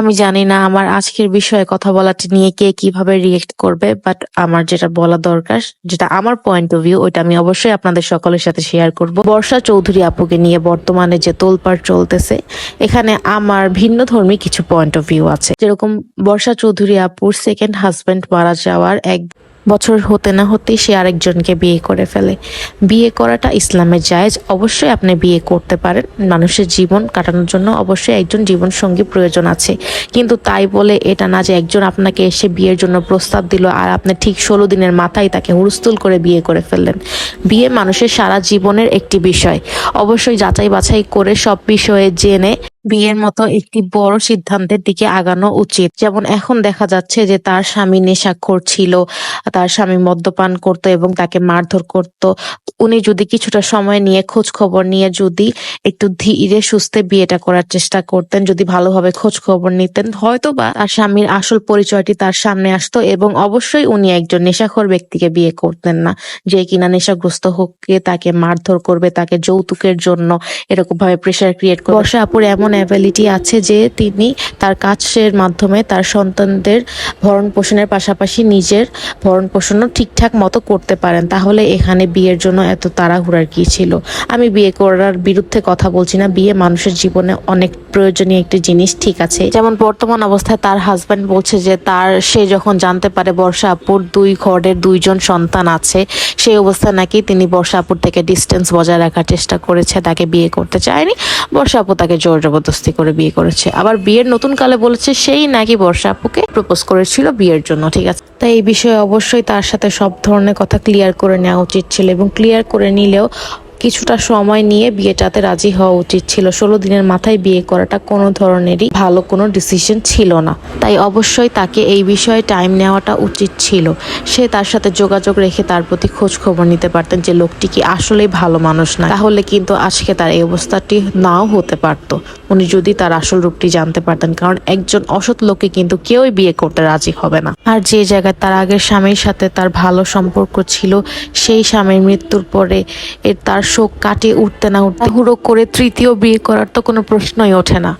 আমি জানি না আমার আজকের বিষয়ে কথা বলাটি নিয়ে কে কীভাবে রিয়েক্ট করবে বাট আমার যেটা বলা দরকার, যেটা আমার পয়েন্ট অফ ভিউ ওইটা আমি অবশ্যই আপনাদের সকলের সাথে শেয়ার করব। বর্ষা চৌধুরী আপুকে নিয়ে বর্তমানে যে তোলপাড় চলতেছে, এখানে আমার ভিন্ন ধর্মী কিছু পয়েন্ট অফ ভিউ আছে। যেরকম বর্ষা চৌধুরী আপুর সেকেন্ড হাজব্যান্ড মারা যাওয়ার এক বছর হতে না হতেই সে আরেকজনকে বিয়ে করে ফেলে। বিয়ে করাটা ইসলামের জায়েজ। অবশ্যই আপনি বিয়ে করতে পারেন। মানুষের জীবন কাটানোর জন্য অবশ্যই একজন জীবন সঙ্গী প্রয়োজন আছে। কিন্তু তাই বলে এটা না যে একজন আপনাকে এসে বিয়ের জন্য প্রস্তাব দিল আর আপনি ঠিক ষোলো দিনের মাথায় তাকে হুড়স্থুল করে বিয়ে করে ফেললেন। বিয়ে মানুষের সারা জীবনের একটি বিষয়। অবশ্যই যাচাই বাছাই করে সব বিষয়ে জেনে বিয়ের মতো একটি বড় সিদ্ধান্তের দিকে আগানো উচিত। যেমন এখন দেখা যাচ্ছে যে তার স্বামী নেশাখোর ছিল তার স্বামী মদ্যপান করত এবং তাকে মারধর করত। উনি যদি কিছুটা সময় নিয়ে খোঁজ খবর নিয়ে যদি একটু ধীরে সুস্থে বিয়েটা করার চেষ্টা করতেন, যদি ভালোভাবে খোঁজ খবর নিতেন হয়তো বা তার স্বামীর আসল পরিচয়টি তার সামনে আসতো এবং অবশ্যই উনি একজন নেশাখোর ব্যক্তিকে বিয়ে করতেন না। যে কিনা নেশাগ্রস্ত হোককে তাকে মারধর করবে, তাকে যৌতুকের জন্য এরকম ভাবে প্রেশার ক্রিয়েট করবে। বর্ষা আপুর এমন অ্যাবিলিটি আছে যে তিনি তার কাজের মাধ্যমে তার সন্তানদের ভরণ পোষণের পাশাপাশি নিজের ভরণ পোষণও ঠিকঠাক মতো করতে পারেন। তাহলে এখানে বিয়ের জন্য এত তাড়াহুড়ার কি ছিল? আমি বিয়ে করার বিরুদ্ধে কথা বলছি না। বিয়ে মানুষের জীবনে অনেক প্রয়োজনীয় একটি জিনিস ঠিক আছে। যেমন বর্তমান অবস্থায় তার হাজব্যান্ড বলছে যে তার, সে যখন জানতে পারে বর্ষা আপুর দুই ঘরের দুইজন সন্তান আছে, সেই অবস্থা নাকি তিনি বর্ষা আপুর থেকে ডিস্টেন্স বজায় রাখার চেষ্টা করেছে, তাকে বিয়ে করতে চায়নি। বর্ষা আপু তাকে জোর জবরদস্তি করে বিয়ে করেছে। আবার বিয়ের নতুন কালে বলেছে সেই নাকি বর্ষা আপুকে প্রপোজ করেছিল বিয়ের জন্য, ঠিক আছে? তাই এই বিষয়ে অবশ্যই তার সাথে সব ধরনের কথা ক্লিয়ার করে নেওয়া উচিত ছিল এবং ক্লিয়ার করে নিলেও কিছুটা সময় নিয়ে বিয়েটাতে রাজি হওয়া উচিত ছিল। ষোলো দিনের মাথায় বিয়ে করাটা কোনো ধরনেরই ভালো কোনো ডিসিশন ছিল না। তাই অবশ্যই তাকে এই বিষয়ে টাইম নেওয়াটা উচিত ছিল। সে তার সাথে যোগাযোগ রেখে তার প্রতি খোঁজ খবর নিতে পারতেন যে লোকটি কি আসলেই ভালো মানুষ না। তাহলে কিন্তু আজকে তার এই অবস্থাটি নাও হতে পারতো। উনি যদি তার আসল রূপটি জানতে পারতেন, কারণ একজন অসৎ লোককে কিন্তু কেউই বিয়ে করতে রাজি হবে না। আর যে জায়গায় তার আগের স্বামীর সাথে তার ভালো সম্পর্ক ছিল, সেই স্বামীর মৃত্যুর পরে এর তার শোক কাটে উঠতে না উঠতে হুড়ো করে তৃতীয় বিয়ে করার তো কোনো প্রশ্নই ওঠে না।